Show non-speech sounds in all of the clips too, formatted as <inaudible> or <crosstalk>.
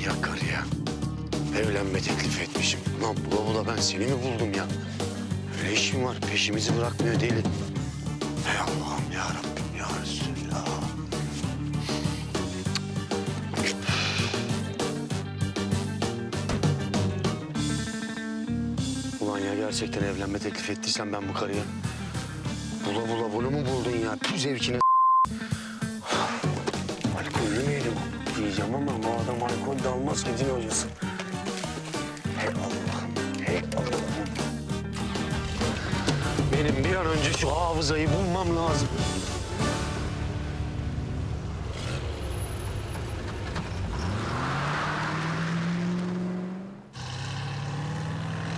Manyak karı ya. Evlenme teklif etmişim. Lan bula bula ben seni mi buldum ya? Öyle işim var. Peşimizi bırakmıyor deli. Ey Allah'ım ya Rabbim ya Resulallah. Ulan ya gerçekten evlenme teklif ettiysen ben bu karıya. Bula bula bunu mu buldun ya? Tüm zevkine Alkollü müydüm? Diyeceğim ama bu adam alkol de almaz ki din hocası. Hey Allah'ım, hey Allah'ım. Benim bir an önce şu hafızayı bulmam lazım.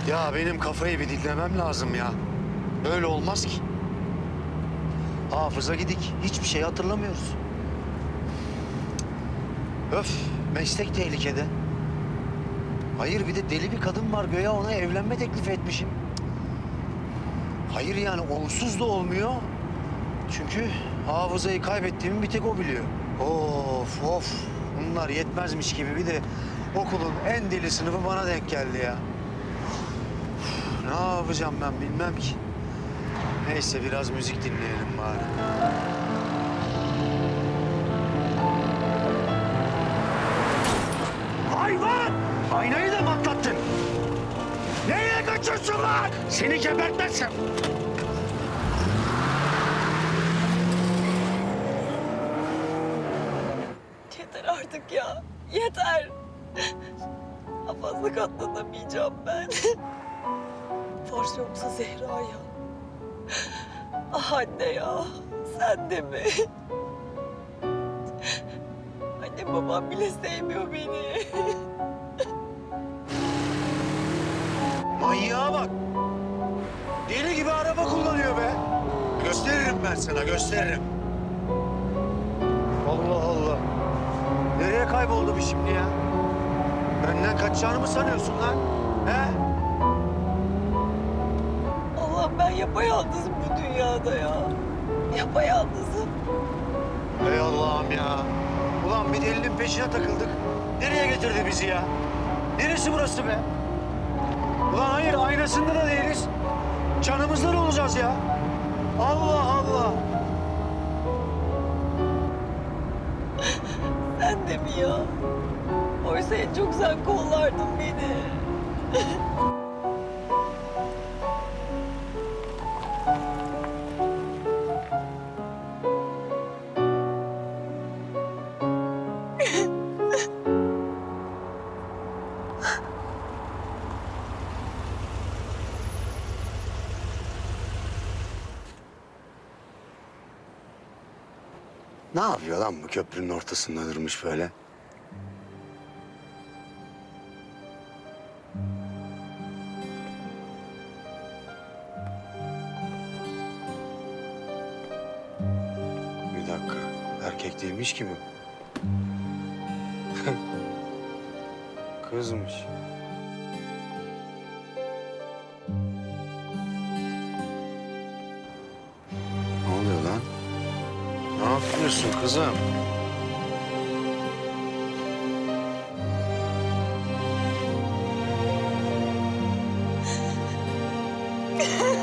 Ya benim kafayı bir dinlemem lazım ya. Böyle olmaz ki. Hafıza gidik. Hiçbir şey hatırlamıyoruz. Öf, meslek tehlikede. Hayır bir de deli bir kadın var göğe ona evlenme teklif etmişim. Hayır yani onsuz da olmuyor. Çünkü hafızayı kaybettiğimi bir tek o biliyor. Of of bunlar yetmezmiş gibi bir de okulun en deli sınıfı bana denk geldi ya. Ne yapacağım ben bilmem ki. Neyse biraz müzik dinleyelim bari. Aynayı da patlattın. Nereye kaçıyorsun lan? Seni gebertmezsem. Yeter artık ya. Yeter. Daha fazla katlanamayacağım ben. Fars yoksa Zehra ya. Ah anne ya. Sen de mi? Annem babam bile sevmiyor beni. Gösteririm ben sana, gösteririm. Allah Allah. Nereye kayboldu bu şimdi ya? Benden kaçacağını mı sanıyorsun lan? He? Allah'ım ben yapayalnızım bu dünyada ya. Yapayalnızım. Ey Allah'ım ya. Ulan bir delinin peşine takıldık. Nereye getirdi bizi ya? Neresi burası be? Ulan hayır aynasında da değiliz. Canımızdan olacağız ya. Allah Allah. Sen de mi ya? Oysa en çok sen kollardın beni. Ne yapıyor lan bu köprünün ortasında durmuş böyle? Bir dakika. Erkek değilmiş ki bu. <laughs> Kızmış. yapıyorsun kızım? <laughs>